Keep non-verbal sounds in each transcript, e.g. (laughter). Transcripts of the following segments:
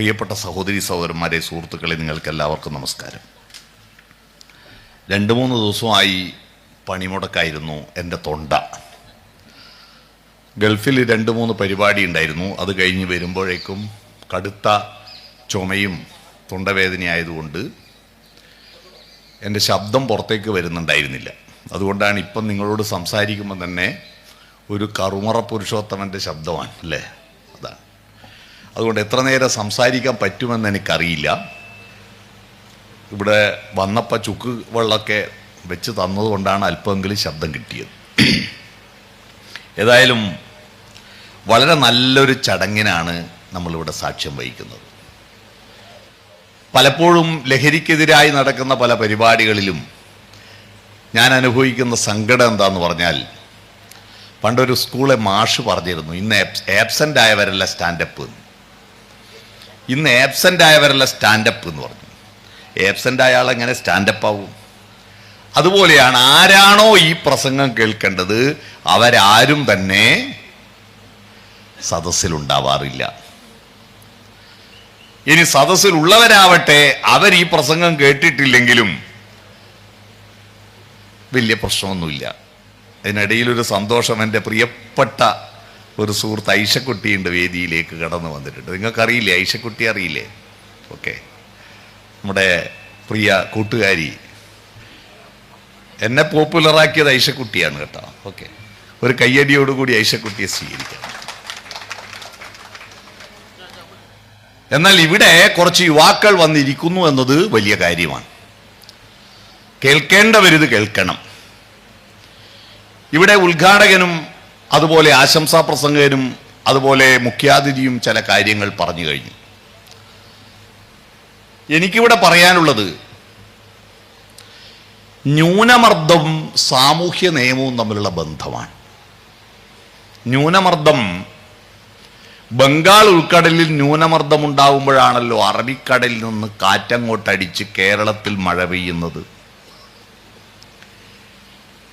പ്രിയപ്പെട്ട സഹോദരി സഹോദരന്മാരെ സുഹൃത്തുക്കളെ നിങ്ങൾക്കെല്ലാവർക്കും നമസ്കാരം. രണ്ട് മൂന്ന് ദിവസമായി പണിമുടക്കായിരുന്നു എന്റെ തൊണ്ട. ഗൾഫിൽ രണ്ട് മൂന്ന് പരിപാടി ഉണ്ടായിരുന്നു. അത് കഴിഞ്ഞ് വരുമ്പോഴേക്കും കടുത്ത ചുമയും തൊണ്ടവേദനയായതുകൊണ്ട് എന്റെ ശബ്ദം പുറത്തേക്ക് വരുന്നുണ്ടായിരുന്നില്ല. അതുകൊണ്ടാണ് ഇപ്പം നിങ്ങളോട് സംസാരിക്കുമ്പോൾ തന്നെ ഒരു കറുമറ പുരുഷോത്തമന്റെ ശബ്ദമാണ് അല്ലേ? അതുകൊണ്ട് എത്ര നേരം സംസാരിക്കാൻ പറ്റുമെന്ന് എനിക്കറിയില്ല. ഇവിടെ വന്നപ്പോൾ ചുക്ക് വെള്ളമൊക്കെ വെച്ച് തന്നതുകൊണ്ടാണ് അല്പമെങ്കിലും ശബ്ദം കിട്ടിയത്. ഏതായാലും വളരെ നല്ലൊരു ചടങ്ങിനാണ് നമ്മളിവിടെ സാക്ഷ്യം വഹിക്കുന്നത്. പലപ്പോഴും ലഹരിക്കെതിരായി നടക്കുന്ന പല പരിപാടികളിലും ഞാൻ അനുഭവിക്കുന്ന സങ്കടം എന്താന്ന് പറഞ്ഞാൽ പണ്ടൊരു സ്കൂളെ മാഷ് പറഞ്ഞിരുന്നു ഇന്ന് ആബ്സെന്റ് ആയവരല്ല സ്റ്റാൻഡപ്പ്. എന്ന് ഇന്ന് ആബ്സെന്റ് ആയവരല്ല സ്റ്റാൻഡപ്പ് എന്ന് പറഞ്ഞു. ആബ്സെന്റ് ആയ എങ്ങനെ സ്റ്റാൻഡപ്പ് ആവും? അതുപോലെയാണ് ആരാണോ ഈ പ്രസംഗം കേൾക്കേണ്ടത് അവരാരും തന്നെ സദസ്സിലുണ്ടാവാറില്ല. ഇനി സദസ്സിലുള്ളവരാവട്ടെ അവർ ഈ പ്രസംഗം കേട്ടിട്ടില്ലെങ്കിലും വലിയ പ്രശ്നമൊന്നുമില്ല. അതിനിടയിൽ ഒരു സന്തോഷം എന്റെ പ്രിയപ്പെട്ട ഒരു സുഹൃത്ത് ഐഷക്കുട്ടിയുണ്ട് വേദിയിലേക്ക് കടന്നു വന്നിട്ടുണ്ട്. നിങ്ങൾക്കറിയില്ലേ? ഐഷക്കുട്ടി അറിയില്ലേ? ഓക്കെ. നമ്മുടെ പ്രിയ കൂട്ടുകാരി. എന്നെ പോപ്പുലറാക്കിയത് ഐഷക്കുട്ടിയാണ് കേട്ടോ. ഓക്കെ. ഒരു കയ്യടിയോടുകൂടി ഐഷക്കുട്ടിയെ സ്വീകരിക്കാം. എന്നാൽ ഇവിടെ കുറച്ച് യുവാക്കൾ വന്നിരിക്കുന്നു എന്നത് വലിയ കാര്യമാണ്. കേൾക്കേണ്ടവരിത് കേൾക്കണം. ഇവിടെ ഉദ്ഘാടകനും അതുപോലെ ആശംസാ പ്രസംഗകനും അതുപോലെ മുഖ്യാതിഥിയും ചില കാര്യങ്ങൾ പറഞ്ഞു കഴിഞ്ഞു. എനിക്കിവിടെ പറയാനുള്ളത് ന്യൂനമർദ്ദവും സാമൂഹ്യ നിയമവും തമ്മിലുള്ള ബന്ധമാണ്. ന്യൂനമർദ്ദം ബംഗാൾ ഉൾക്കടലിൽ ന്യൂനമർദ്ദം ഉണ്ടാവുമ്പോഴാണല്ലോ അറബിക്കടലിൽ നിന്ന് കാറ്റങ്ങോട്ടടിച്ച് കേരളത്തിൽ മഴ പെയ്യുന്നത്.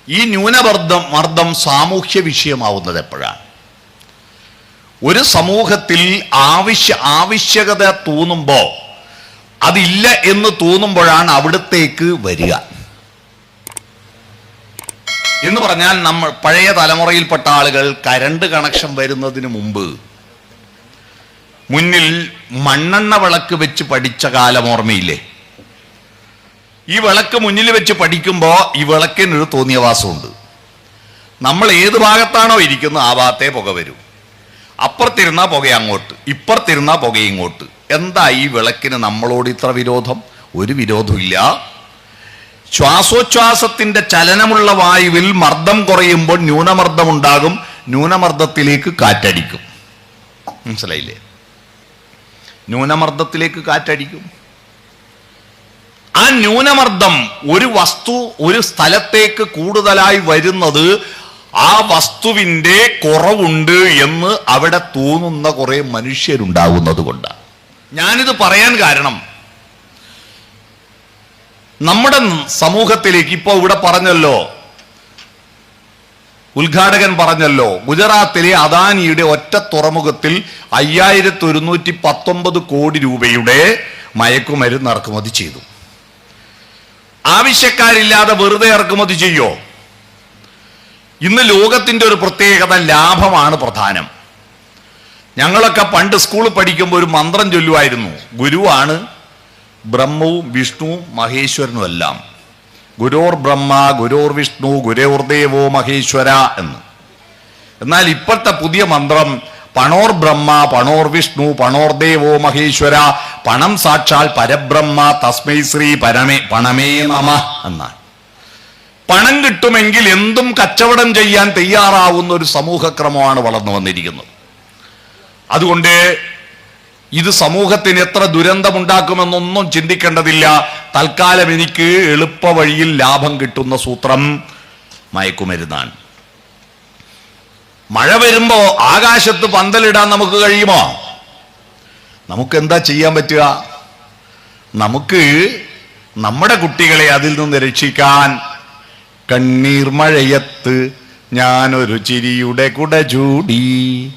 ഈ ന്യൂനമർദ്ദം മർദ്ദം സാമൂഹ്യ വിഷയമാവുന്നത് എപ്പോഴാണ്? ഒരു സമൂഹത്തിൽ ആവശ്യ ആവശ്യകത തോന്നുമ്പോൾ അതില്ല എന്ന് തോന്നുമ്പോഴാണ് അവിടത്തേക്ക് വരിക. എന്ന് പറഞ്ഞാൽ നമ്മൾ പഴയ തലമുറയിൽപ്പെട്ട ആളുകൾ കരണ്ട് കണക്ഷൻ വരുന്നതിന് മുമ്പ് മുന്നിൽ മണ്ണെണ്ണ വിളക്ക് വെച്ച് പഠിച്ച കാലം ഓർമ്മയില്ലേ? ഈ വിളക്ക് മുന്നിൽ വെച്ച് പഠിക്കുമ്പോൾ ഈ വിളക്കിനൊരു തോന്നിയവാസമുണ്ട്. നമ്മൾ ഏത് ഭാഗത്താണോ ഇരിക്കുന്നത് ആ ഭാഗത്തേ പുക വരും. അപ്പുറത്തിരുന്ന പുക അങ്ങോട്ട് ഇപ്പുറത്തിരുന്ന പുക ഇങ്ങോട്ട്. എന്താ ഈ വിളക്കിന് നമ്മളോട് ഇത്ര വിരോധം? ഒരു വിരോധമില്ല. ശ്വാസോച്ഛ്വാസത്തിന്റെ ചലനമുള്ള വായുവിൽ മർദ്ദം കുറയുമ്പോൾ ന്യൂനമർദ്ദം ഉണ്ടാകും ന്യൂനമർദ്ദത്തിലേക്ക് കാറ്റടിക്കും. മനസ്സിലായില്ലേ? ന്യൂനമർദ്ദത്തിലേക്ക് കാറ്റടിക്കും. ആ ന്യൂനമർദ്ദം ഒരു വസ്തു ഒരു സ്ഥലത്തേക്ക് കൂടുതലായി വരുന്നത് ആ വസ്തുവിന്റെ കുറവുണ്ട് എന്ന് അവിടെ തോന്നുന്ന കുറെ മനുഷ്യരുണ്ടാകുന്നത് കൊണ്ട് ഞാനിത് പറയാൻ കാരണം നമ്മുടെ സമൂഹത്തിലേക്ക് ഇപ്പോൾ ഇവിടെ പറഞ്ഞല്ലോ ഉദ്ഘാടകൻ പറഞ്ഞല്ലോ ഗുജറാത്തിലെ അദാനിയുടെ ഒറ്റ തുറമുഖത്തിൽ അയ്യായിരത്തി ഒരുന്നൂറ്റി പത്തൊമ്പത് കോടി രൂപയുടെ മയക്കുമരുന്ന് ഇറക്കുമതി ചെയ്തു. ആവശ്യക്കാരില്ലാതെ വെറുതെ ഇറക്കുമതി ചെയ്യോ? ഇന്ന് ലോകത്തിന്റെ ഒരു പ്രത്യേകത ലാഭമാണ് പ്രധാനം. ഞങ്ങളൊക്കെ പണ്ട് സ്കൂളിൽ പഠിക്കുമ്പോൾ ഒരു മന്ത്രം ചൊല്ലുമായിരുന്നു. ഗുരുവാണ് ബ്രഹ്മവും വിഷ്ണുവും മഹേശ്വരനും എല്ലാം. ഗുരോർ ബ്രഹ്മ ഗുരോർ വിഷ്ണു ഗുരോർദേവോ മഹേശ്വര എന്ന്. എന്നാൽ ഇപ്പോഴത്തെ പുതിയ മന്ത്രം പണോർ ബ്രഹ്മ പണോർ വിഷ്ണു പണോർ ദേവോ മഹേശ്വര. പണം സാക്ഷാൽ പരബ്രഹ്മ തസ്മൈ ശ്രീ പരമേ പണമേ നമ എന്നാണ്. പണം കിട്ടുമെങ്കിൽ എന്തും കച്ചവടം ചെയ്യാൻ തയ്യാറാവുന്ന ഒരു സമൂഹക്രമമാണ് വളർന്നു വന്നിരിക്കുന്നത്. അതുകൊണ്ട് ഇത് സമൂഹത്തിന് എത്ര ദുരന്തമുണ്ടാക്കുമെന്നൊന്നും ചിന്തിക്കേണ്ടതില്ല. തൽക്കാലം എനിക്ക് എളുപ്പ വഴിയിൽ ലാഭം കിട്ടുന്ന സൂത്രം മയക്കുമരുന്നാണ്. മഴ വരുമ്പോ ആകാശത്ത് പന്തലിടാൻ നമുക്ക് കഴിയുമോ? നമുക്ക് എന്താ ചെയ്യാൻ പറ്റുക? നമുക്ക് നമ്മുടെ കുട്ടികളെ അതിൽ നിന്ന് രക്ഷിക്കാൻ കണ്ണീർ മഴയത്ത് ഞാനൊരു ചിരിയുടെ കുട ചൂടി.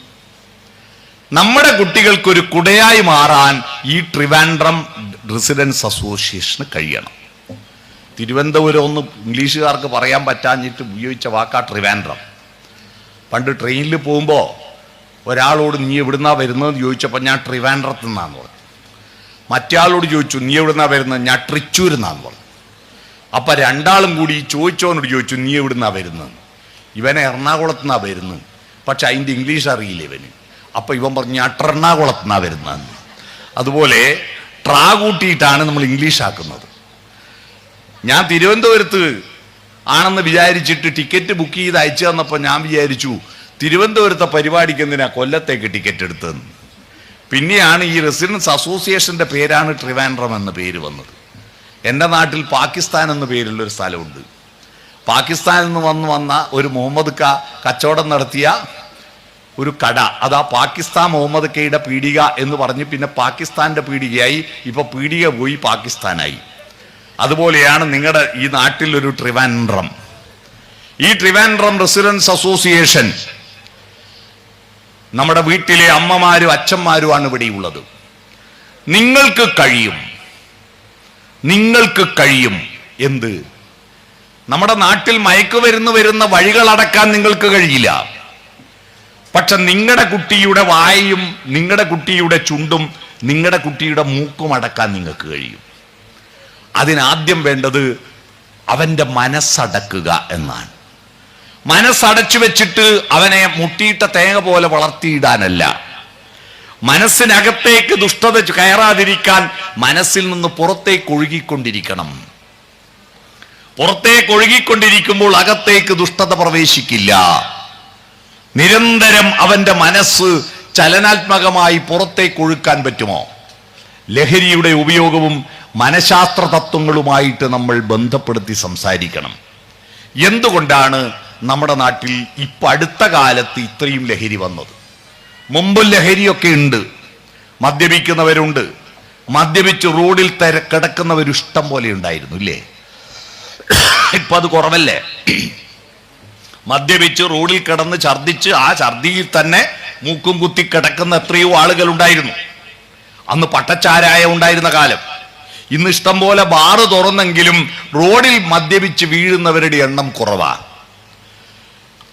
നമ്മുടെ കുട്ടികൾക്കൊരു കുടയായി മാറാൻ ഈ ട്രിവാൻഡ്രം റെസിഡൻസ് അസോസിയേഷന് കഴിയണം. തിരുവനന്തപുരം ഒന്ന് ഇംഗ്ലീഷുകാർക്ക് പറയാൻ പറ്റാഞ്ഞിട്ട് ഉപയോഗിച്ച വാക്കാ ട്രിവാൻഡ്രം. പണ്ട് ട്രെയിനിൽ പോകുമ്പോൾ ഒരാളോട് നീ എവിടുന്നാ വരുന്നതെന്ന് ചോദിച്ചപ്പോൾ ഞാൻ ട്രിവാൻഡ്രത്ത് നിന്നാന്ന് പറഞ്ഞു. മറ്റാളോട് ചോദിച്ചു നീ എവിടുന്നാ വരുന്നത് ഞാൻ ട്രിച്ചൂരുന്നാന്ന് പറഞ്ഞു. അപ്പം രണ്ടാളും കൂടി ചോദിച്ചോനോട് ചോദിച്ചു നീ എവിടുന്നാ വരുന്നത് ഇവൻ എറണാകുളത്ത് നിന്നാണ് വരുന്നത്. പക്ഷെ അതിന്റെ ഇംഗ്ലീഷ് അറിയില്ല ഇവന്. അപ്പം ഇവൻ പറഞ്ഞു ഞാൻ എറണാകുളത്ത് നിന്നാ വരുന്നതെന്ന്. അതുപോലെ ട്രാ കൂട്ടിയിട്ടാണ് നമ്മൾ ഇംഗ്ലീഷ് ആക്കുന്നത്. ഞാൻ തിരുവനന്തപുരത്ത് ആണെന്ന് വിചാരിച്ചിട്ട് ടിക്കറ്റ് ബുക്ക് ചെയ്ത് അയച്ചു തന്നപ്പോൾ ഞാൻ വിചാരിച്ചു തിരുവനന്തപുരത്തെ പരിപാടിക്ക് എന്തിനാ കൊല്ലത്തേക്ക് ടിക്കറ്റ് എടുത്തതെന്ന്? പിന്നെയാണ് ഈ റെസിഡൻസ് അസോസിയേഷന്റെ പേരാണ് ട്രിവാൻഡ്രം എന്ന പേര് വന്നത്. എന്റെ നാട്ടിൽ പാകിസ്ഥാൻ എന്ന പേരുള്ള ഒരു സ്ഥലമുണ്ട്. പാകിസ്ഥാനിൽ നിന്ന് വന്ന് വന്ന ഒരു മുഹമ്മദ് ക കച്ചവടം നടത്തിയ ഒരു കട. അതാ പാകിസ്ഥാൻ മുഹമ്മദ് കയുടെ പീടിക എന്ന് പറഞ്ഞ് പിന്നെ പാകിസ്ഥാന്റെ പീടികയായി ഇപ്പോൾ പീടിക പോയി പാകിസ്ഥാനായി. അതുപോലെയാണ് നിങ്ങളുടെ ഈ നാട്ടിൽ ഒരു ട്രിവാൻഡ്രം. ഈ ട്രിവാൻഡ്രം റെസിഡൻസ് അസോസിയേഷൻ നമ്മുടെ വീട്ടിലെ അമ്മമാരും അച്ഛന്മാരുമാണ് ഇവിടെയുള്ളത് നിങ്ങൾക്ക് കഴിയും. നിങ്ങൾക്ക് കഴിയും എന്ത്? നമ്മുടെ നാട്ടിൽ മയക്കുമരുന്ന് വരുന്ന വഴികൾ അടക്കാൻ നിങ്ങൾക്ക് കഴിയില്ല. പക്ഷെ നിങ്ങളുടെ കുട്ടിയുടെ വായയും നിങ്ങളുടെ കുട്ടിയുടെ ചുണ്ടും നിങ്ങളുടെ കുട്ടിയുടെ മൂക്കും അടക്കാൻ നിങ്ങൾക്ക് കഴിയും. അതിനാദ്യം വേണ്ടത് അവന്റെ മനസ്സടക്കുക എന്നാണ്. മനസ്സടച്ചു വെച്ചിട്ട് അവനെ മുട്ടിയിട്ട തേങ്ങ പോലെ വളർത്തിയിടാനല്ല. മനസ്സിനകത്തേക്ക് ദുഷ്ടത കയറാതിരിക്കാൻ മനസ്സിൽ നിന്ന് പുറത്തേക്ക് ഒഴുകിക്കൊണ്ടിരിക്കണം. പുറത്തേക്ക് ഒഴുകിക്കൊണ്ടിരിക്കുമ്പോൾ അകത്തേക്ക് ദുഷ്ടത പ്രവേശിക്കില്ല. നിരന്തരം അവന്റെ മനസ്സ് ചലനാത്മകമായി പുറത്തേക്ക് ഒഴുക്കാൻ പറ്റുമോ? ലഹരിയുടെ ഉപയോഗവും മനഃശാസ്ത്ര തത്വങ്ങളുമായിട്ട് നമ്മൾ ബന്ധപ്പെടുത്തി സംസാരിക്കണം. എന്തുകൊണ്ടാണ് നമ്മുടെ നാട്ടിൽ ഇപ്പം അടുത്ത കാലത്ത് ഇത്രയും ലഹരി വന്നത്? മുമ്പ് ലഹരിയൊക്കെ ഉണ്ട്. മദ്യപിക്കുന്നവരുണ്ട്. മദ്യപിച്ച് റോഡിൽ തര കിടക്കുന്നവരിഷ്ടം പോലെ ഉണ്ടായിരുന്നു ഇല്ലേ? ഇപ്പം അത് കുറവല്ലേ? മദ്യപിച്ച് റോഡിൽ കിടന്ന് ഛർദിച്ച് ആ ഛർദിയിൽ തന്നെ മൂക്കും കുത്തി കിടക്കുന്ന എത്രയോ ആളുകൾ ഉണ്ടായിരുന്നു. അന്ന് പട്ടച്ചാരായ ഉണ്ടായിരുന്ന കാലം. ഇന്ന് ഇഷ്ടം പോലെ ബാറ് തുറന്നെങ്കിലും റോഡിൽ മദ്യപിച്ച് വീഴുന്നവരുടെ എണ്ണം കുറവാണ്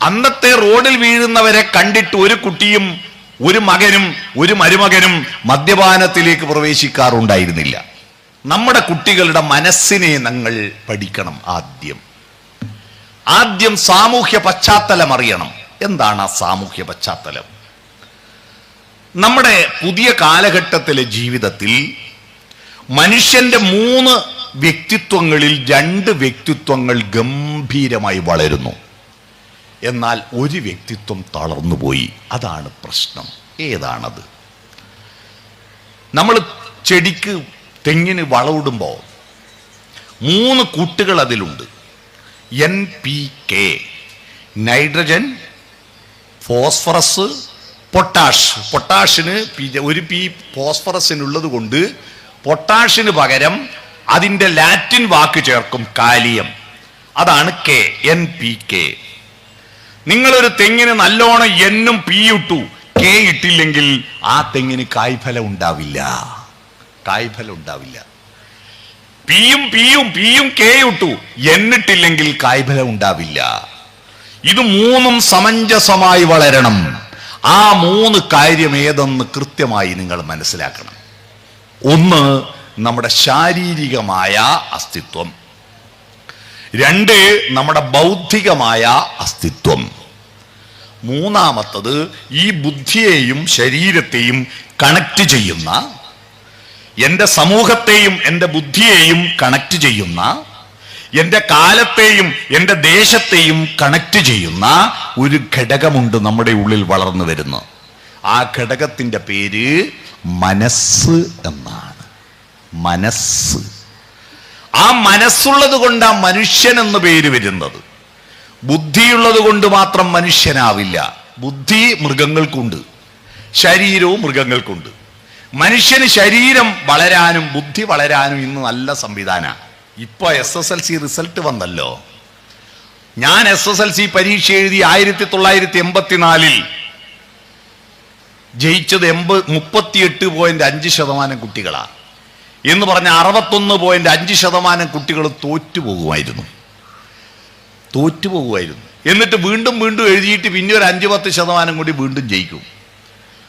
അന്നത്തെ റോഡിൽ വീഴുന്നവരെ കണ്ടിട്ട് ഒരു കുട്ടിയും ഒരു മകനും ഒരു മരുമകനും മദ്യപാനത്തിലേക്ക് പ്രവേശിക്കാറുണ്ടായിരുന്നില്ല. നമ്മുടെ കുട്ടികളുടെ മനസ്സിനെ ഞങ്ങൾ പഠിക്കണം ആദ്യം. ആദ്യം സാമൂഹ്യ പശ്ചാത്തലം അറിയണം. എന്താണ് ആ സാമൂഹ്യ പശ്ചാത്തലം? നമ്മുടെ പുതിയ കാലഘട്ടത്തിലെ ജീവിതത്തിൽ മനുഷ്യന്റെ മൂന്ന് വ്യക്തിത്വങ്ങളിൽ രണ്ട് വ്യക്തിത്വങ്ങൾ ഗംഭീരമായി വളരുന്നു. എന്നാൽ ഒരു വ്യക്തിത്വം തളർന്നുപോയി. അതാണ് പ്രശ്നം. ഏതാണത്? നമ്മൾ ചെടിക്ക് തെങ്ങിന് വളമിടുമ്പോൾ മൂന്ന് കൂട്ടുകൾ അതിലുണ്ട്. N P K nitrogen phosphorus potash. പൊട്ടാഷിന് ഒരു പി ഫോസ്ഫറസിനുള്ളത് കൊണ്ട് പൊട്ടാഷിന് പകരം അതിന്റെ ലാറ്റിൻ വാക്ക് ചേർക്കും കാലിയം. അതാണ് കെ എൻ പി കെ. നിങ്ങളൊരു തെങ്ങിന് നല്ലോണം എന്നും പി ഇട്ടു കെ ഇട്ടില്ലെങ്കിൽ ആ തെങ്ങിന് കായ്ഫലം ഉണ്ടാവില്ല. കായ്ഫലം ഉണ്ടാവില്ല. പിയും പിയും പിയും കെ ഇട്ടു എന്നിട്ടില്ലെങ്കിൽ കായ്ഫലം ഉണ്ടാവില്ല. ഇത് മൂന്നും സമഞ്ജസമായി വളരണം. ആ മൂന്ന് കാര്യം ഏതെന്ന് കൃത്യമായി നിങ്ങൾ മനസ്സിലാക്കണം. ഒന്ന് നമ്മുടെ ശാരീരികമായ അസ്തിത്വം. രണ്ട് നമ്മുടെ ബൗദ്ധികമായ അസ്തിത്വം. മൂന്നാമത്തത് ഈ ബുദ്ധിയെയും ശരീരത്തെയും കണക്ട് ചെയ്യുന്ന എന്റെ സമൂഹത്തെയും എന്റെ ബുദ്ധിയെയും കണക്ട് ചെയ്യുന്ന എന്റെ കാലത്തെയും എന്റെ ദേശത്തെയും കണക്ട് ചെയ്യുന്ന ഒരു ഘടകമുണ്ട് നമ്മുടെ ഉള്ളിൽ വളർന്നു വരുന്നു. ആ ഘടകത്തിന്റെ പേര് മനസ്സ് എന്നാണ്. മനസ്സ്. ആ മനസ്സുള്ളത് കൊണ്ടാണ് മനുഷ്യൻ എന്ന് പേര് വരുന്നത്. ബുദ്ധിയുള്ളത് കൊണ്ട് മാത്രം മനുഷ്യനാവില്ല. ബുദ്ധി മൃഗങ്ങൾക്കുണ്ട്. ശരീരവും മൃഗങ്ങൾക്കുണ്ട്. മനുഷ്യന് ശരീരം വളരാനും ബുദ്ധി വളരാനും ഇന്ന് നല്ല സംവിധാനമാണ് ഇപ്പൊ S S L C result വന്നല്ലോ. ഞാൻ എസ് എസ് എൽ സി പരീക്ഷ എഴുതി ആയിരത്തി തൊള്ളായിരത്തി എൺപത്തിനാലിൽ ജയിച്ചത് എൺപത് മുപ്പത്തിയെട്ട് പോയിന്റ് അഞ്ച് ശതമാനം കുട്ടികളാണ് എന്ന് പറഞ്ഞ അറുപത്തൊന്ന് പോയിന്റ് അഞ്ച് ശതമാനം കുട്ടികൾ തോറ്റുപോകുമായിരുന്നു. തോറ്റുപോകുമായിരുന്നു. എന്നിട്ട് വീണ്ടും വീണ്ടും എഴുതിയിട്ട് പിന്നെ ഒരു അഞ്ച് പത്ത് ശതമാനം കൂടി വീണ്ടും ജയിക്കും.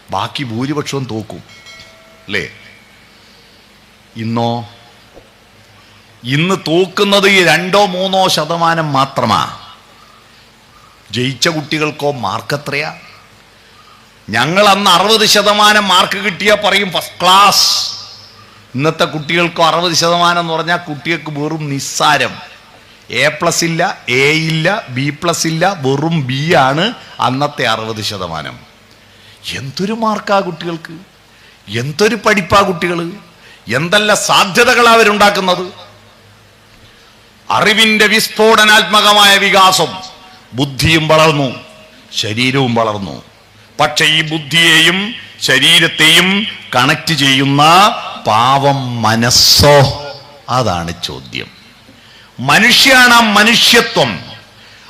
ബാക്കി ഭൂരിപക്ഷവും തോക്കും. അല്ലേ? ഇന്നോ ഇന്ന് തൂക്കുന്നത് ഈ രണ്ടോ മൂന്നോ ശതമാനം മാത്രമാ. ജയിച്ച കുട്ടികൾക്കോ മാർക്ക് എത്രയാ? ഞങ്ങൾ അന്ന് അറുപത് ശതമാനം മാർക്ക് കിട്ടിയാൽ പറയും ഫസ്റ്റ് ക്ലാസ് ഇന്നത്തെ കുട്ടികൾക്കോ അറുപത് ശതമാനം എന്ന് പറഞ്ഞാൽ കുട്ടികൾക്ക് വെറും നിസ്സാരം. എ പ്ലസ് ഇല്ല എ ഇല്ല ബി പ്ലസ് ഇല്ല വെറും ബി ആണ് അന്നത്തെ അറുപത് ശതമാനം. എന്തൊരു മാർക്കാ കുട്ടികൾക്ക്? എന്തൊരു പഠിപ്പാ കുട്ടികൾ എന്തെല്ലാം സാധ്യതകളാണ് അവരുണ്ടാക്കുന്നത്? അറിവിന്റെ വിസ്ഫോടനാത്മകമായ വികാസം ബുദ്ധിയും വളർന്നു ശരീരവും വളർന്നു. പക്ഷെ ഈ ബുദ്ധിയെയും ശരീരത്തെയും കണക്ട് ചെയ്യുന്ന പാവം മനസ്സോ? അതാണ് ചോദ്യം. മനുഷ്യാണ് ആ മനുഷ്യത്വം.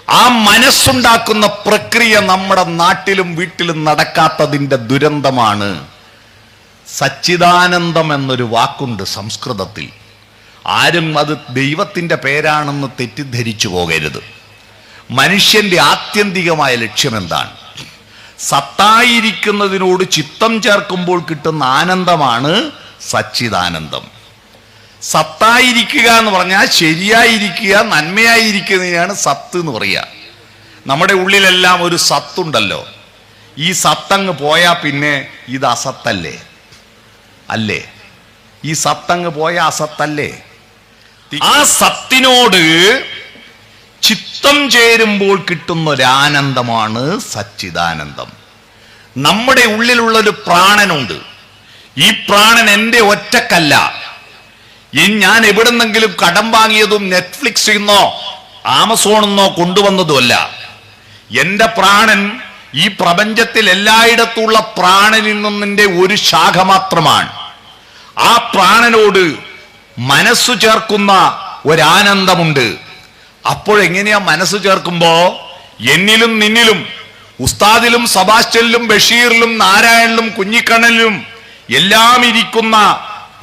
ആ മനസ്സുണ്ടാക്കുന്ന പ്രക്രിയ നമ്മുടെ നാട്ടിലും വീട്ടിലും നടക്കാത്തതിന്റെ ദുരന്തമാണ് സച്ചിദാനന്ദം എന്നൊരു വാക്കുണ്ട് സംസ്കൃതത്തിൽ. ആരും അത് ദൈവത്തിന്റെ പേരാണെന്ന് തെറ്റിദ്ധരിച്ചു പോകരുത്. മനുഷ്യന്റെ ആത്യന്തികമായ ലക്ഷ്യം എന്താണ് സത്തായിരിക്കുന്നതിനോട് ചിത്തം ചേർക്കുമ്പോൾ കിട്ടുന്ന ആനന്ദമാണ് സച്ചിദാനന്ദം. സത്തായിരിക്കുക എന്ന് പറഞ്ഞാൽ ശരിയായിരിക്കുക നന്മയായിരിക്കുന്നതിനാണ് സത്ത് എന്ന് പറയുക. നമ്മുടെ ഉള്ളിലെല്ലാം ഒരു സത്തുണ്ടല്ലോ. ഈ സത്തങ്ങ് പോയാൽ പിന്നെ ഇത് അസത്തല്ലേ? അല്ലേ? ഈ സത്തങ്ങ് പോയ അസത്തല്ലേ? ആ സത്തിനോട് ചിത്തം ചേരുമ്പോൾ കിട്ടുന്ന ഒരു ആനന്ദമാണ് സച്ചിദാനന്ദം. നമ്മുടെ ഉള്ളിലുള്ള ഒരു പ്രാണനുണ്ട്. ഈ പ്രാണൻ എന്റെ ഒറ്റക്കല്ല. ഞാൻ എവിടെന്നെങ്കിലും കടം വാങ്ങിയതും നെറ്റ്ഫ്ലിക്സ് നിന്നോ ആമസോണിൽ നിന്നോ കൊണ്ടുവന്നതുമല്ല. എന്റെ പ്രാണൻ ഈ പ്രപഞ്ചത്തിൽ എല്ലായിടത്തുള്ള പ്രാണനിൽ നിന്നിന്റെ ഒരു ശാഖ മാത്രമാണ്. ആ പ്രാണനോട് മനസ്സു ചേർക്കുന്ന ഒരാനന്ദമുണ്ട്. അപ്പോഴെങ്ങനെയാ മനസ്സ് ചേർക്കുമ്പോ? എന്നിലും നിന്നിലും ഉസ്താദിലും സബാസ്റ്റലിലും ബഷീറിലും നാരായണിലും കുഞ്ഞിക്കണ്ണനിലും എല്ലാം ഇരിക്കുന്ന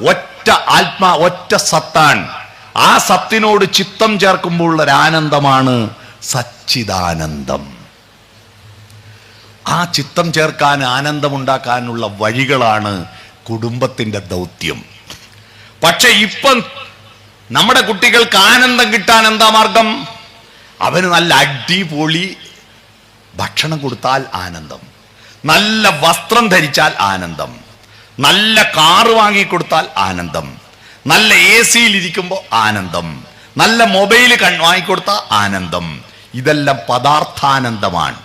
ഒറ്റ ആത്മാ ഒറ്റ സത്താൻ. ആ സത്തിനോട് ചിത്തം ചേർക്കുമ്പോൾ ഉള്ള ആനന്ദമാണ് സച്ചിദാനന്ദം. ആ ചിത്തം ചേർക്കാൻ ആനന്ദമുണ്ടാക്കാനുള്ള വഴികളാണ് കുടുംബത്തിന്റെ ദൗത്യം. പക്ഷെ ഇപ്പം നമ്മുടെ കുട്ടികൾക്ക് ആനന്ദം കിട്ടാൻ എന്താ മാർഗം? അവന് നല്ല അടിപൊളി ഭക്ഷണം കൊടുത്താൽ ആനന്ദം. നല്ല വസ്ത്രം ധരിച്ചാൽ ആനന്ദം. നല്ല കാറ് വാങ്ങിക്കൊടുത്താൽ ആനന്ദം. നല്ല എ സിയിൽ ഇരിക്കുമ്പോൾ ആനന്ദം. നല്ല മൊബൈൽ വാങ്ങിക്കൊടുത്താൽ ആനന്ദം. ഇതെല്ലാം പദാർത്ഥാനന്ദമാണ്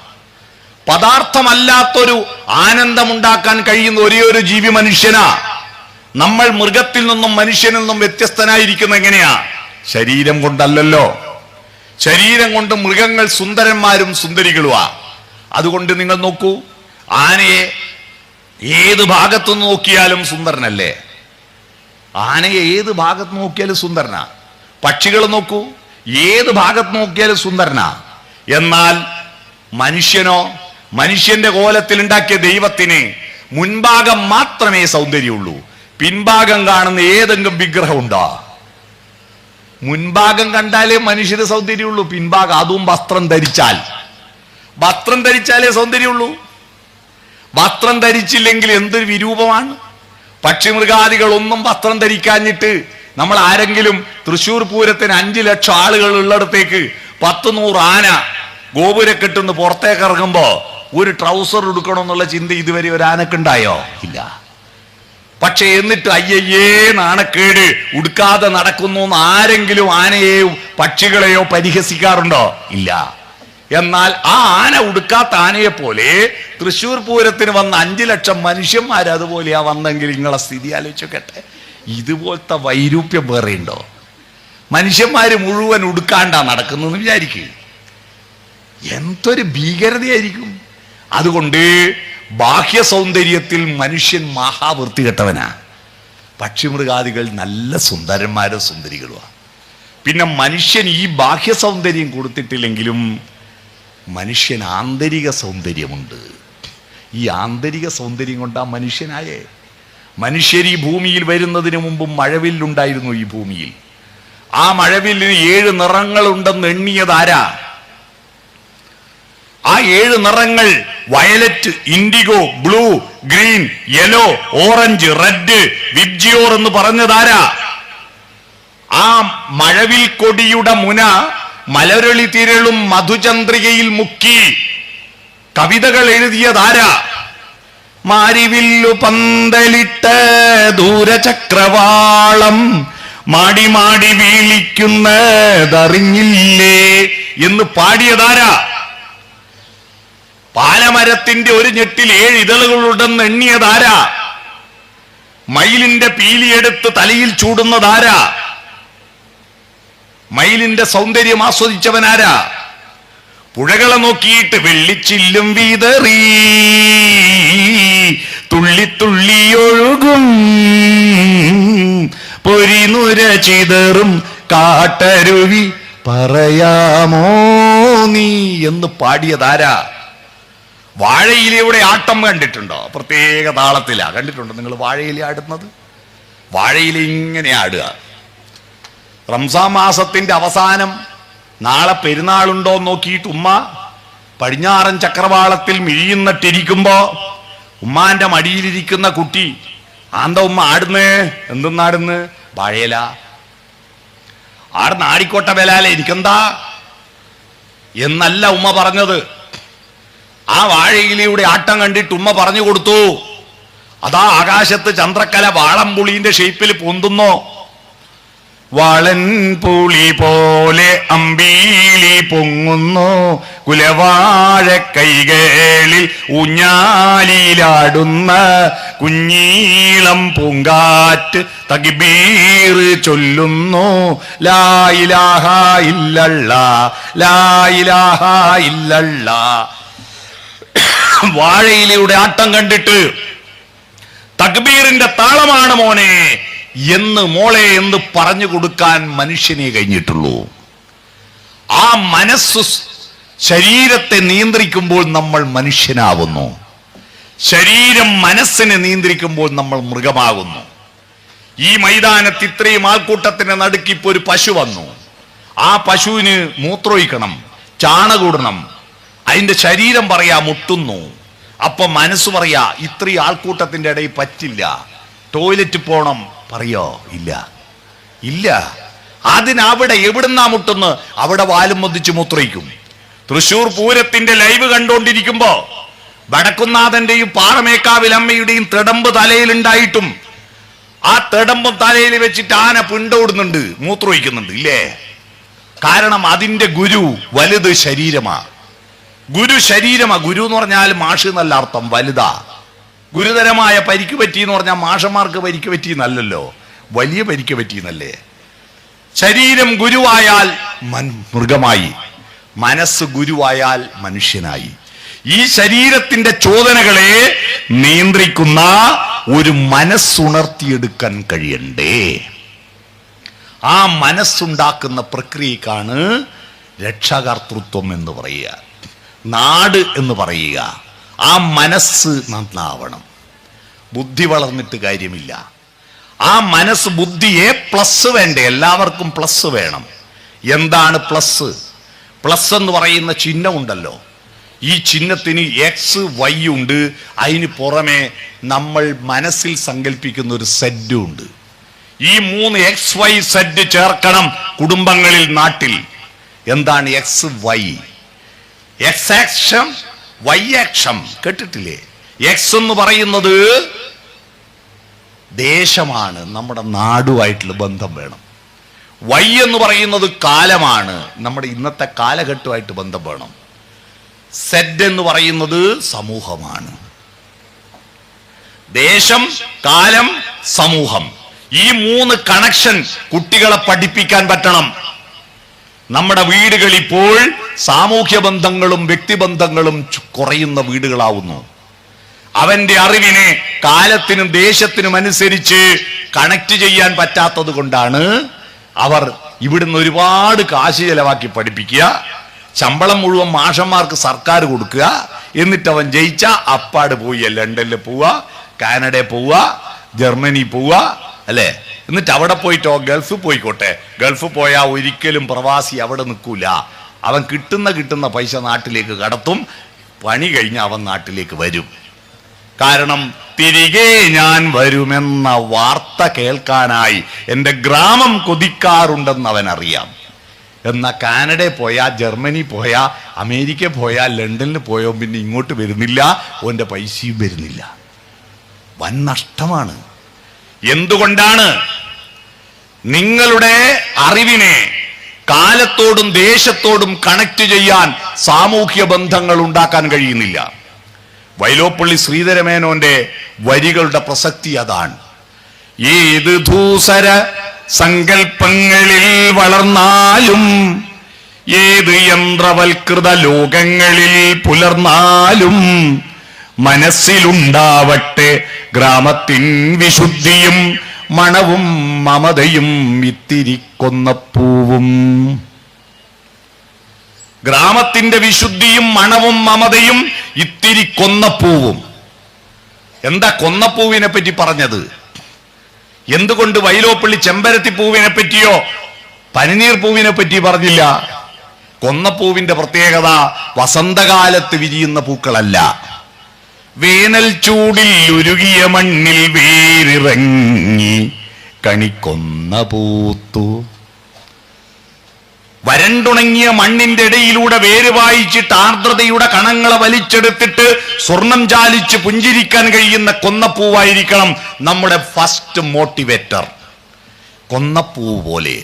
പദാർത്ഥമല്ലാത്തൊരു ആനന്ദമുണ്ടാക്കാൻ കഴിയുന്ന ഒരേ ഒരു ജീവി മനുഷ്യനാ നമ്മൾ മൃഗത്തിൽ നിന്നും മനുഷ്യനിൽ നിന്നും വ്യത്യസ്തനായിരിക്കുന്ന എങ്ങനെയാ? ശരീരം കൊണ്ടല്ലല്ലോ. ശരീരം കൊണ്ട് മൃഗങ്ങൾ സുന്ദരന്മാരും സുന്ദരികളുമാ അതുകൊണ്ട് നിങ്ങൾ നോക്കൂ ആനയെ ഏത് ഭാഗത്തു നോക്കിയാലും സുന്ദരനല്ലേ? ആനയെ ഏത് ഭാഗത്ത് നോക്കിയാലും സുന്ദരനാ. പക്ഷികൾ നോക്കൂ ഏത് ഭാഗത്ത് നോക്കിയാലും സുന്ദരനാ. എന്നാൽ മനുഷ്യനോ മനുഷ്യന്റെ കോലത്തിൽ ഉണ്ടാക്കിയ ദൈവത്തിന് മുൻഭാഗം മാത്രമേ സൗന്ദര്യമുള്ളൂ. പിൻഭാഗം കാണുന്ന ഏതെങ്കിലും വിഗ്രഹം ഉണ്ടോ മുൻഭാഗം കണ്ടാലേ മനുഷ്യന് സൗന്ദര്യമുള്ളൂ പിൻഭാഗം അതും വസ്ത്രം ധരിച്ചാൽ. വസ്ത്രം ധരിച്ചാലേ സൗന്ദര്യമുള്ളൂ. വസ്ത്രം ധരിച്ചില്ലെങ്കിൽ എന്തൊരു വിരൂപമാണ്? പക്ഷിമൃഗാദികളൊന്നും വസ്ത്രം ധരിക്കാഞ്ഞിട്ട് നമ്മൾ ആരെങ്കിലും തൃശൂർ പൂരത്തിന് അഞ്ചു ലക്ഷം ആളുകൾ ഉള്ളിടത്തേക്ക് പത്ത് നൂറ് ആന ഗോപുരക്കെട്ടുന്ന് പുറത്തേക്ക് ഇറങ്ങുമ്പോ ഒരു ട്രൗസർ എടുക്കണമെന്നുള്ള ചിന്ത ഇതുവരെ ഒരു ആനക്കുണ്ടായോ? ഇല്ല. പക്ഷെ എന്നിട്ട് അയ്യയ്യേ നാണക്കേട്. ഉടുക്കാതെ നടക്കുന്നു എന്ന് ആരെങ്കിലും ആനയെയോ പക്ഷികളെയോ പരിഹസിക്കാറുണ്ടോ? ഇല്ല. എന്നാൽ ആ ആന ഉടുക്കാത്ത ആനയെ പോലെ തൃശൂർ പൂരത്തിന് വന്ന അഞ്ചു ലക്ഷം മനുഷ്യന്മാർ അതുപോലെയാ വന്നെങ്കിൽ നിങ്ങളെ സ്ഥിതി ആലോചിച്ചോക്കട്ടെ. ഇതുപോലത്തെ വൈരൂപ്യം വേറെ ഉണ്ടോ? മനുഷ്യന്മാര് മുഴുവൻ ഉടുക്കാണ്ടാ നടക്കുന്നതെന്ന് വിചാരിക്കുക എന്തൊരു ഭീകരതയായിരിക്കും. അതുകൊണ്ട് ബാഹ്യ സൗന്ദര്യത്തിൽ മനുഷ്യൻ മഹാവൃത്തി മഹാവൃത്തികെട്ടവനാ. പക്ഷിമൃഗാദികൾ നല്ല സുന്ദരന്മാരും സുന്ദരികളുമാണ് പിന്നെ മനുഷ്യൻ ഈ ബാഹ്യ സൗന്ദര്യം കൊടുത്തിട്ടില്ലെങ്കിലും മനുഷ്യൻ ആന്തരിക സൗന്ദര്യമുണ്ട്. ഈ ആന്തരിക സൗന്ദര്യം കൊണ്ടാ മനുഷ്യനായേ. മനുഷ്യർ ഈ ഭൂമിയിൽ വരുന്നതിന് മുമ്പ് മഴവില്ലുണ്ടായിരുന്നു ഈ ഭൂമിയിൽ. ആ മഴവില്ലിന് ഏഴ് നിറങ്ങളുണ്ടെന്ന് എണ്ണിയതാരാ? ആ ഏഴ് നിറങ്ങൾ violet indigo blue green yellow orange red VIBGYOR എന്ന് പറഞ്ഞതാരാ? ആ മഴവിൽ കൊടിയുടെ മുന മലരളി തിരളും മധുചന്ദ്രികയിൽ മുക്കി. കവിതകൾ എഴുതിയതാരാ? മാരിവില്ലു പന്തലിട്ട ദൂരചക്രവാളം മാടി മാടി വീളിക്കുന്നതറിഞ്ഞില്ലേ എന്ന് പാടിയതാരാ? പാലമരത്തിന്റെ ഒരു ഞെട്ടിൽ ഏഴ് ഇതളുകളുണ്ടെന്ന് എണ്ണിയതാരാ? മയിലിന്റെ പീലിയെടുത്ത് തലയിൽ ചൂടുന്നതാരാ? മയിലിന്റെ സൗന്ദര്യം ആസ്വദിച്ചവനാരാ? പുഴകളെ നോക്കിയിട്ട് വെള്ളിച്ചില്ലും വീതറി തുള്ളി പൊരിനുര ചിതറും കാട്ടരുവി പറയാമോ നീ എന്ന് പാടിയതാരാ? വാഴയിലയുടെ ആട്ടം കണ്ടിട്ടുണ്ടോ? പ്രത്യേക താളത്തിലാ. കണ്ടിട്ടുണ്ടോ നിങ്ങൾ വാഴയില ആടുന്നത്? വാഴയില ഇങ്ങനെ ആടുക. റംസാ മാസത്തിന്റെ അവസാനം നാളെ പെരുന്നാളുണ്ടോ നോക്കിയിട്ട് ഉമ്മ പടിഞ്ഞാറൻ ചക്രവാളത്തിൽ മിഴിയുന്നിട്ടിരിക്കുമ്പോ ഉമ്മാന്റെ മടിയിലിരിക്കുന്ന കുട്ടി ആന്ത ഉമ്മ ആടുന്നേ? എന്തെന്നാടുന്ന് വാഴയില. ആടുന്ന ആടിക്കോട്ട ബലാലെ എനിക്കെന്താ? എന്നല്ല ഉമ്മ പറഞ്ഞത്. ആ വാഴയിലയുടെ ആട്ടം കണ്ടിട്ട് ഉമ്മ പറഞ്ഞു കൊടുത്തു. അതാ ആകാശത്ത് ചന്ദ്രക്കല വാളംപുളിന്റെ ഷേപ്പിൽ പൊന്തുന്നു. വളൻ പുളി പോലെ അമ്പീലി പൊങ്ങുന്നു. കുലവാഴ കൈകളിൽ ഊഞ്ഞാലിലാടുന്ന കുഞ്ഞീളം പൂങ്കാറ്റ് തകിബീർ ചൊല്ലുന്നു. ലായിലാഹ ഇല്ലള്ള ലായിലാഹ ഇല്ലള്ള (laughs) വാഴയിലയുടെ ആട്ടം കണ്ടിട്ട് തക്ബീറിന്റെ താളമാണ് മോനെ എന്ന് മോളെ എന്ന് പറഞ്ഞു കൊടുക്കാൻ മനുഷ്യനെ കഴിഞ്ഞിട്ടുള്ളൂ. ആ മനസ്സ് ശരീരത്തെ നിയന്ത്രിക്കുമ്പോൾ നമ്മൾ മനുഷ്യനാവുന്നു. ശരീരം മനസ്സിനെ നിയന്ത്രിക്കുമ്പോൾ നമ്മൾ മൃഗമാകുന്നു. ഈ മൈതാനത്ത് ഇത്രയും ആൾക്കൂട്ടത്തിന്റെ നടുക്കിപ്പോ ഒരു പശു വന്നു. ആ പശുവിന് മൂത്രമൊഴിക്കണം ചാണകൂടണം അതിന്റെ ശരീരം പറയാ മുട്ടുന്നു. അപ്പൊ മനസ്സ് പറയാ ഇത്രയും ആൾക്കൂട്ടത്തിന്റെ ഇടയിൽ പറ്റില്ല. ടോയ്ലറ്റ് പോണം പറയോ? ഇല്ല. ഇല്ല. അതിനവിടെ എവിടുന്നാ മുട്ടുന്നു? അവിടെ വാലും മൊതിച്ച് മൂത്രയിക്കും. തൃശൂർ പൂരത്തിന്റെ ലൈവ് കണ്ടുകൊണ്ടിരിക്കുമ്പോ വടക്കുന്നാഥന്റെയും പാറമേക്കാവിലമ്മയുടെയും തിടമ്പ് തലയിലുണ്ടായിട്ടും ആ തിടമ്പും തലയിൽ വെച്ചിട്ട് ആന പിണ്ടോടുന്നുണ്ട് മൂത്രമൊഴിക്കുന്നുണ്ട് ഇല്ലേ? കാരണം അതിന്റെ ഗുരു വലുത് ശരീരമാ. ഗുരു ശരീരമാ. ഗുരു എന്ന് പറഞ്ഞാൽ മാഷ് എന്നല്ല അർത്ഥം വലുതാ. ഗുരുതരമായ പരിക്ക് പറ്റി എന്ന് പറഞ്ഞാൽ മാഷന്മാർക്ക് പരിക്ക് പറ്റി എന്നല്ലല്ലോ. വലിയ പരിക്ക് പറ്റി എന്നല്ലേ. ശരീരം ഗുരുവായാൽ മൻ- മൃഗമായി. മനസ്സ് ഗുരുവായാൽ മനുഷ്യനായി. ഈ ശരീരത്തിന്റെ ചോദനകളെ നിയന്ത്രിക്കുന്ന ഒരു മനസ്സുണർത്തിയെടുക്കാൻ കഴിയണ്ടേ. ആ മനസ്സുണ്ടാക്കുന്ന പ്രക്രിയക്കാണ് രക്ഷാകർത്തൃത്വം എന്ന് പറയുക. നാട് എന്ന് പറയുക. ആ മനസ്സ് നന്നാവണം. ബുദ്ധി വളർന്നിട്ട് കാര്യമില്ല. ആ മനസ്സ് ബുദ്ധി എ പ്ലസ് വേണ്ടേ? എല്ലാവർക്കും പ്ലസ് വേണം. എന്താണ് പ്ലസ് പ്ലസ് എന്ന് പറയുന്ന ചിഹ്നം ഉണ്ടല്ലോ. ഈ ചിഹ്നത്തിന് എക്സ് വൈ ഉണ്ട്. അതിന് പുറമെ നമ്മൾ മനസ്സിൽ സങ്കല്പിക്കുന്ന ഒരു സെഡ് ഉണ്ട്. ഈ മൂന്ന് എക്സ് വൈ സെഡ് ചേർക്കണം കുടുംബങ്ങളിൽ നാട്ടിൽ. എന്താണ് X Y X axis Y axis കേട്ടിട്ടില്ലേ? എക്സ് എന്ന് പറയുന്നത് ദേശമാണ് നമ്മുടെ നാടുമായിട്ടുള്ള ബന്ധം വേണം. വൈ എന്ന് പറയുന്നത് കാലമാണ് നമ്മുടെ ഇന്നത്തെ കാലഘട്ടമായിട്ട് ബന്ധം വേണം. സെഡ് എന്ന് പറയുന്നത് സമൂഹമാണ്. ദേശം കാലം സമൂഹം. ഈ മൂന്ന് കണക്ഷൻ കുട്ടികളെ പഠിപ്പിക്കാൻ പറ്റണം. നമ്മുടെ വീടുകൾ ഇപ്പോൾ സാമൂഹ്യ ബന്ധങ്ങളും വ്യക്തിബന്ധങ്ങളും കുറയുന്ന വീടുകളാവുന്നു. അവന്റെ അറിവിനെ കാലത്തിനും ദേശത്തിനും അനുസരിച്ച് കണക്ട് ചെയ്യാൻ പറ്റാത്തത് കൊണ്ടാണ് അവർ ഇവിടുന്ന് ഒരുപാട് കാശ് ചെലവാക്കി പഠിപ്പിക്കുക ശമ്പളം മുഴുവൻ മാഷന്മാർക്ക് സർക്കാർ കൊടുക്കുക എന്നിട്ട് അവൻ ജയിച്ച അപ്പാട് പോയി ലണ്ടനിൽ പോവുക കാനഡയിൽ പോവുക ജർമ്മനി പോവുക അല്ലേ? എന്നിട്ട് അവിടെ പോയിട്ടോ ഗൾഫ് പോയിക്കോട്ടെ. ഗൾഫ് പോയാൽ ഒരിക്കലും പ്രവാസി അവിടെ നിൽക്കൂല. അവൻ കിട്ടുന്ന കിട്ടുന്ന പൈസ നാട്ടിലേക്ക് കടത്തും. പണി കഴിഞ്ഞ് അവൻ നാട്ടിലേക്ക് വരും. കാരണം തിരികെ ഞാൻ വരുമെന്ന വാർത്ത കേൾക്കാനായി എന്റെ ഗ്രാമം കൊതിക്കാറുണ്ടെന്ന് അവൻ അറിയാം എന്നാൽ കാനഡ പോയാ ജർമ്മനി പോയാൽ അമേരിക്ക പോയാൽ ലണ്ടനിൽ പോയോ പിന്നെ ഇങ്ങോട്ട് വരുന്നില്ല. ഓന്റെ പൈസയും വരുന്നില്ല. വൻ നഷ്ടമാണ്. എന്തുകൊണ്ടാണ് നിങ്ങളുടെ അറിവിനെ കാലത്തോടും ദേശത്തോടും കണക്ട് ചെയ്യാൻ സാമൂഹ്യ ബന്ധങ്ങൾ ഉണ്ടാക്കാൻ കഴിയുന്നില്ല? വൈലോപ്പള്ളി ശ്രീധരമേനോന്റെ വരികളുടെ പ്രസക്തി അതാണ്. ഏത് ധൂസര സങ്കൽപ്പങ്ങളിൽ വളർന്നാലും ഏത് യന്ത്രവൽകൃത ലോകങ്ങളിൽ പുലർന്നാലും മനസ്സിലുണ്ടാവട്ടെ ഗ്രാമത്തിൻ വിശുദ്ധിയും മണവും മമതയും ഇത്തിരിക്കൊന്ന പൂവും. ഗ്രാമത്തിന്റെ വിശുദ്ധിയും മണവും മമതയും ഇത്തിരി കൊന്നപ്പൂവും എന്താ കൊന്നപ്പൂവിനെ പറ്റി പറഞ്ഞത്? എന്തുകൊണ്ട് വൈലോപ്പള്ളി ചെമ്പരത്തി പൂവിനെ പറ്റിയോ പനിനീർ പൂവിനെ പറ്റി പറഞ്ഞില്ല? കൊന്നപ്പൂവിന്റെ പ്രത്യേകത വസന്തകാലത്ത് വിരിയുന്ന പൂക്കളല്ല. വേനൽ ചൂടിൽ ഉരുകിയ മണ്ണിൽ വേരിറങ്ങി കണിക്കൊന്ന പൂത്തു. വരണ്ടുണങ്ങിയ മണ്ണിന്റെ ഇടയിലൂടെ വേര് വായിച്ചിട്ട് ആർദ്രതയുടെ കണങ്ങളെ വലിച്ചെടുത്തിട്ട് സ്വർണം ചാലിച്ച് പുഞ്ചിരിക്കാൻ കഴിയുന്ന കൊന്നപ്പൂവായിരിക്കണം നമ്മുടെ ഫസ്റ്റ് മോട്ടിവേറ്റർ കൊന്നപ്പൂ പോലെ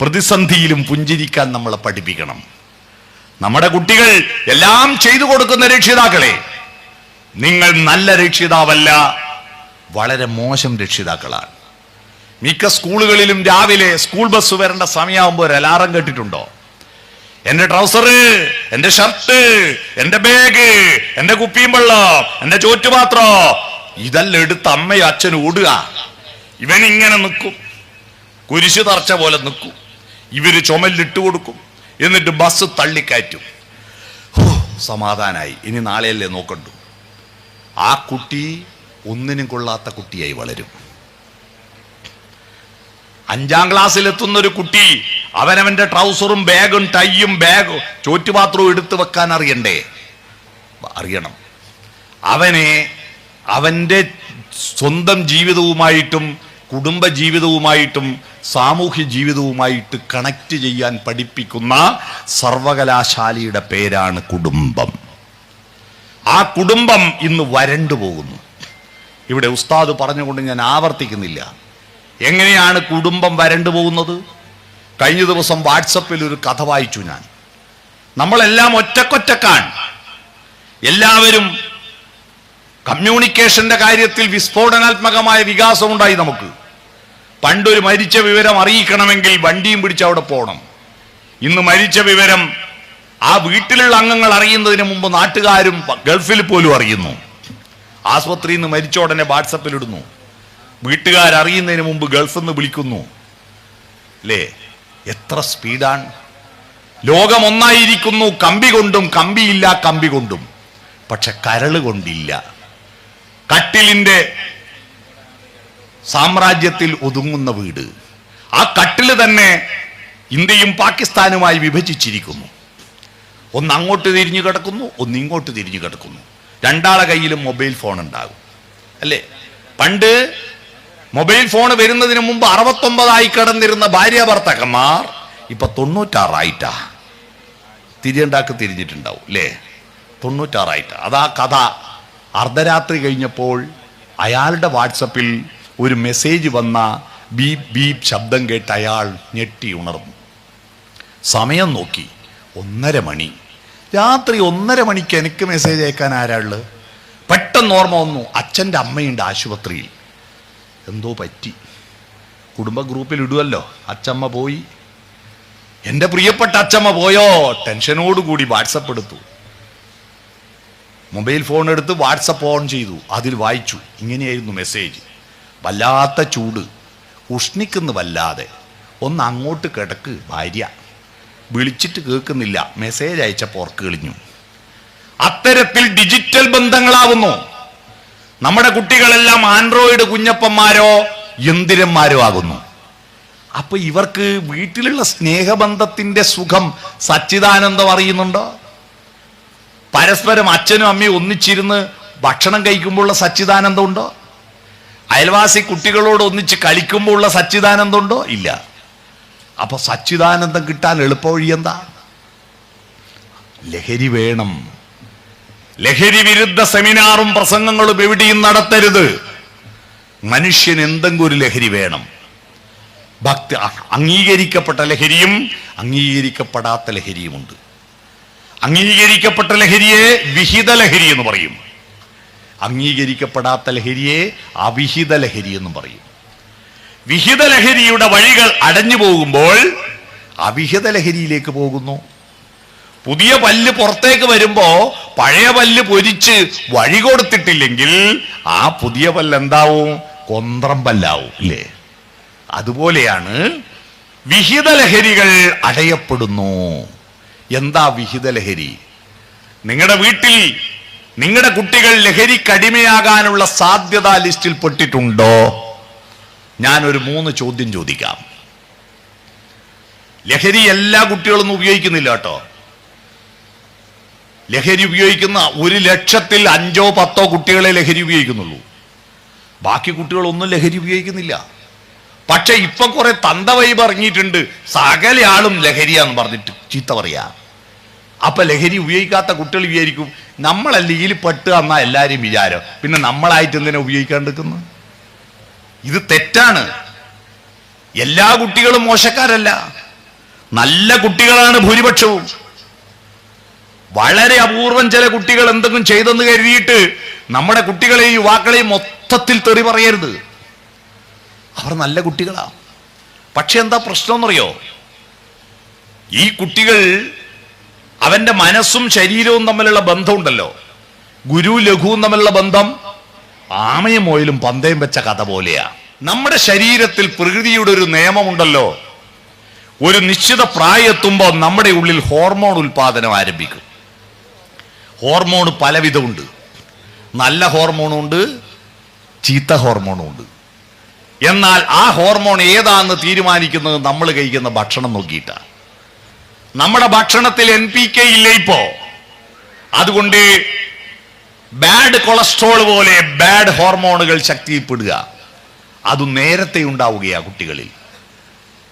പ്രതിസന്ധിയിലും പുഞ്ചിരിക്കാൻ നമ്മളെ പഠിപ്പിക്കണം. നമ്മുടെ കുട്ടികൾ എല്ലാം ചെയ്തു കൊടുക്കുന്ന രക്ഷിതാക്കളെ നിങ്ങൾ നല്ല രക്ഷിതാവല്ല വളരെ മോശം രക്ഷിതാക്കളാണ്. മിക്ക സ്കൂളുകളിലും രാവിലെ സ്കൂൾ ബസ് വരേണ്ട സമയമാകുമ്പോൾ ഒരു അലാറം കേട്ടിട്ടുണ്ടോ? എന്റെ ട്രൗസർ എന്റെ ഷർട്ട് എന്റെ ബാഗ് എന്റെ കുപ്പിയും വെള്ളം എന്റെ ചോറ്റുപാത്രോ ഇതെല്ലാം എടുത്ത് അമ്മയും അച്ഛനും ഓടുക. ഇവൻ ഇങ്ങനെ നിൽക്കും. കുരിശു തറച്ച പോലെ നിൽക്കും. ഇവർ ചുമലിട്ട് കൊടുക്കും. എന്നിട്ട് ബസ് തള്ളിക്കയറ്റും. സമാധാനായി. ഇനി നാളെയല്ലേ നോക്കണ്ടു? ആ കുട്ടി ഒന്നിനും കൊള്ളാത്ത കുട്ടിയായി വളരും. അഞ്ചാം ക്ലാസ്സിൽ എത്തുന്ന ഒരു കുട്ടി അവനവന്റെ ട്രൗസറും ബാഗും ടൈയും ബാഗും ചോറ്റുപാത്രവും എടുത്തു വെക്കാൻ അറിയണ്ടേ? അറിയണം. അവനെ അവന്റെ സ്വന്തം ജീവിതവുമായിട്ടും കുടുംബ ജീവിതവുമായിട്ടും സാമൂഹ്യ ജീവിതവുമായിട്ട് കണക്ട് ചെയ്യാൻ പഠിപ്പിക്കുന്ന സർവകലാശാലയുടെ പേരാണ് കുടുംബം. ആ കുടുംബം ഇന്ന് വരണ്ടു പോകുന്നു. ഇവിടെ ഉസ്താദ് പറഞ്ഞുകൊണ്ട് ഞാൻ ആവർത്തിക്കുന്നില്ല. എങ്ങനെയാണ് കുടുംബം വരണ്ടു പോകുന്നത്? കഴിഞ്ഞ ദിവസം വാട്സപ്പിൽ ഒരു കഥ വായിച്ചു ഞാൻ. നമ്മളെല്ലാം ഒറ്റക്കൊറ്റക്കാണ്. എല്ലാവരും കമ്മ്യൂണിക്കേഷന്റെ കാര്യത്തിൽ വിസ്ഫോടനാത്മകമായ വികാസം ഉണ്ടായി നമുക്ക്. പണ്ടൊരു മരിച്ച വിവരം അറിയിക്കണമെങ്കിൽ വണ്ടിയും പിടിച്ച് അവിടെ പോകണം ഇന്ന് മരിച്ച വിവരം ആ വീട്ടിലുള്ള അംഗങ്ങൾ അറിയുന്നതിന് മുമ്പ് നാട്ടുകാരും ഗൾഫിൽ പോലും അറിയുന്നു. ആസ്പത്രിയിൽ നിന്ന് മരിച്ച ഉടനെ വാട്സപ്പിൽ ഇടുന്നു. വീട്ടുകാരറിയുന്നതിന് മുമ്പ് ഗൾഫിൽ നിന്ന് വിളിക്കുന്നു. അല്ലേ എത്ര സ്പീഡാണ്. ലോകം ഒന്നായിരിക്കുന്നു കമ്പി കൊണ്ടും കമ്പിയില്ല കമ്പി കൊണ്ടും. പക്ഷെ കരൾ കൊണ്ടില്ല. കട്ടിലിന്റെ സാമ്രാജ്യത്തിൽ ഒതുങ്ങുന്ന വീട്. ആ കട്ടിൽ തന്നെ ഇന്ത്യയും പാകിസ്ഥാനുമായി വിഭജിച്ചിരിക്കുന്നു. ഒന്ന് അങ്ങോട്ട് തിരിഞ്ഞു കിടക്കുന്നു ഒന്ന് ഇങ്ങോട്ട് തിരിഞ്ഞു കിടക്കുന്നു. രണ്ടാളെ കയ്യിലും മൊബൈൽ ഫോൺ ഉണ്ടാകും. അല്ലേ? പണ്ട് മൊബൈൽ ഫോൺ വരുന്നതിന് മുമ്പ് അറുപത്തൊമ്പതായി കിടന്നിരുന്ന ഭാര്യ ഭർത്താക്കന്മാർ ഇപ്പൊ തൊണ്ണൂറ്റാറായിട്ടാ. തിരിയണ്ടാക്ക് തിരിഞ്ഞിട്ടുണ്ടാവും അല്ലേ? തൊണ്ണൂറ്റാറായിട്ട്. അതാ കഥ. അർദ്ധരാത്രി കഴിഞ്ഞപ്പോൾ അയാളുടെ വാട്സപ്പിൽ ഒരു മെസ്സേജ് വന്ന ബീപ് ബീപ് ശബ്ദം കേട്ട് അയാൾ ഞെട്ടി ഉണർന്നു. സമയം നോക്കി ഒന്നര മണി. രാത്രി ഒന്നര മണിക്ക് എനിക്ക് മെസ്സേജ് അയക്കാൻ ആരാൾ പെട്ടെന്ന് ഓർമ്മ വന്നു അച്ഛന്റെ അമ്മയുണ്ട് ആശുപത്രിയിൽ. എന്തോ പറ്റി. കുടുംബ ഗ്രൂപ്പിൽ ഇടുമല്ലോ അച്ചമ്മ പോയി. എന്റെ പ്രിയപ്പെട്ട അച്ചമ്മ പോയോ? ടെൻഷനോടുകൂടി വാട്സപ്പ് എടുത്തു. മൊബൈൽ ഫോൺ എടുത്ത് വാട്സപ്പ് ഓൺ ചെയ്തു അതിൽ വായിച്ചു. ഇങ്ങനെയായിരുന്നു മെസ്സേജ് വല്ലാത്ത ചൂട്. ഉഷ്ണിക്കുന്നു വല്ലാതെ. ഒന്ന് അങ്ങോട്ട് കിടക്ക് ഭാര്യ. വിളിച്ചിട്ട് കേൾക്കുന്നില്ല. മെസ്സേജ് അയച്ച പോർക്ക് കളിഞ്ഞു അത്തരത്തിൽ ഡിജിറ്റൽ ബന്ധങ്ങളാവുന്നു. നമ്മുടെ കുട്ടികളെല്ലാം ആൻഡ്രോയിഡ് കുഞ്ഞപ്പന്മാരോ യന്തിരന്മാരോ ആകുന്നു. അപ്പൊ ഇവർക്ക് വീട്ടിലുള്ള സ്നേഹബന്ധത്തിന്റെ സുഖം സച്ചിദാനന്ദം അറിയുന്നുണ്ടോ? പരസ്പരം അച്ഛനും അമ്മയും ഒന്നിച്ചിരുന്ന് ഭക്ഷണം കഴിക്കുമ്പോഴുള്ള സച്ചിദാനന്ദം ഉണ്ടോ? അയൽവാസി കുട്ടികളോട് ഒന്നിച്ച് കളിക്കുമ്പോഴുള്ള സച്ചിദാനന്ദം ഉണ്ടോ? ഇല്ല. അപ്പൊ സച്ചിദാനന്ദം കിട്ടാൻ എളുപ്പവഴി എന്താ? ലഹരി വേണം. ലഹരി വിരുദ്ധ സെമിനാറും പ്രസംഗങ്ങളും എവിടെയും നടത്തരുത്. മനുഷ്യൻ എന്തെങ്കിലും ഒരു ലഹരി വേണം. ഭക്തി അംഗീകരിക്കപ്പെട്ട ലഹരിയും അംഗീകരിക്കപ്പെടാത്ത ലഹരിയുമുണ്ട്. അംഗീകരിക്കപ്പെട്ട ലഹരിയെ വിഹിത ലഹരി എന്ന് പറയും. അംഗീകരിക്കപ്പെടാത്ത ലഹരിയെ അവിഹിത ലഹരി എന്നും പറയും. വിഹിത ലഹരിയുടെ വഴികൾ അടഞ്ഞു പോകുമ്പോൾ അവിഹിത ലഹരിയിലേക്ക് പോകുന്നു. പുതിയ പല്ല് പുറത്തേക്ക് വരുമ്പോ പഴയ പല്ല് പൊരിച്ച് വഴി കൊടുത്തിട്ടില്ലെങ്കിൽ ആ പുതിയ പല്ല് എന്താവും കൊന്ത്രം പല്ലാവും ഇല്ലേ അതുപോലെയാണ് വിഹിത ലഹരികൾ അടയപ്പെടുന്നു. എന്താ വിഹിത ലഹരി നിങ്ങളുടെ വീട്ടിൽ നിങ്ങളുടെ കുട്ടികൾ ലഹരിക്കടിമയാകാനുള്ള സാധ്യത ലിസ്റ്റിൽ പെട്ടിട്ടുണ്ടോ? ഞാൻ ഒരു മൂന്ന് ചോദ്യം ചോദിക്കാം. ലഹരി എല്ലാ കുട്ടികളൊന്നും ഉപയോഗിക്കുന്നില്ല കേട്ടോ. ലഹരി ഉപയോഗിക്കുന്ന ഒരു ലക്ഷത്തിൽ അഞ്ചോ പത്തോ കുട്ടികളെ ലഹരി ഉപയോഗിക്കുന്നുള്ളൂ. ബാക്കി കുട്ടികളൊന്നും ലഹരി ഉപയോഗിക്കുന്നില്ല. പക്ഷെ ഇപ്പൊ കുറെ തന്തവൈബ് ഇറങ്ങിയിട്ടുണ്ട്. സകല ആളും ലഹരിയാന്ന് പറഞ്ഞിട്ട് ചീത്ത പറയാ. അപ്പൊ ലഹരി ഉപയോഗിക്കാത്ത കുട്ടികൾ വിചാരിക്കും നമ്മളല്ല ഇതിൽ പെട്ട് എന്നാ എല്ലാരും വിചാരം. പിന്നെ നമ്മളായിട്ട് എന്തിനാ ഉപയോഗിക്കാണ്ടിരിക്കുന്നു ഇത് തെറ്റാണ്. എല്ലാ കുട്ടികളും മോശക്കാരല്ല. നല്ല കുട്ടികളാണ് ഭൂരിപക്ഷവും. വളരെ അപൂർവം ചില കുട്ടികൾ എന്തെങ്കിലും ചെയ്തെന്ന് കരുതിയിട്ട് നമ്മുടെ കുട്ടികളെയും യുവാക്കളെയും മൊത്തത്തിൽ തെറി പറയരുത്. അവർ നല്ല കുട്ടികളാ. പക്ഷെ എന്താ പ്രശ്നം എന്നറിയോ ഈ കുട്ടികൾ അവന്റെ മനസ്സും ശരീരവും തമ്മിലുള്ള ബന്ധമുണ്ടല്ലോ. ഗുരു ലഘുവും തമ്മിലുള്ള ബന്ധം ആമയും മോയിലും പന്തയം വെച്ച കഥ പോലെയാ. നമ്മുടെ ശരീരത്തിൽ പ്രകൃതിയുടെ ഒരു നിയമമുണ്ടല്ലോ. ഒരു നിശ്ചിത പ്രായത്തുമ്പോൾ നമ്മുടെ ഉള്ളിൽ ഹോർമോൺ ഉൽപാദനം ആരംഭിക്കും. ഹോർമോൺ പലവിധമുണ്ട്. നല്ല ഹോർമോണും ഉണ്ട് ചീത്ത ഹോർമോണും ഉണ്ട് എന്നാൽ ആ ഹോർമോൺ ഏതാണെന്ന് തീരുമാനിക്കുന്നത് നമ്മൾ കഴിക്കുന്ന ഭക്ഷണം നോക്കിയിട്ടാണ് നമ്മുടെ ഭക്ഷണത്തിൽ എൻ പി കെ ഇല്ല ഇപ്പോ? അതുകൊണ്ട് ബാഡ് കൊളസ്ട്രോൾ പോലെ ബാഡ് ഹോർമോണുകൾ ശക്തിപ്പെടുക അത് നേരത്തെ ഉണ്ടാവുകയാണ് കുട്ടികളിൽ.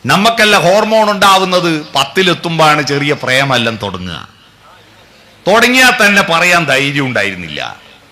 നമുക്കല്ല ഹോർമോൺ ഉണ്ടാവുന്നത് പത്തിലെത്തുമ്പോഴാണ് ചെറിയ പ്രേമെല്ലാം തുടങ്ങുക. തുടങ്ങിയാൽ തന്നെ പറയാൻ ധൈര്യം ഉണ്ടായിരുന്നില്ല.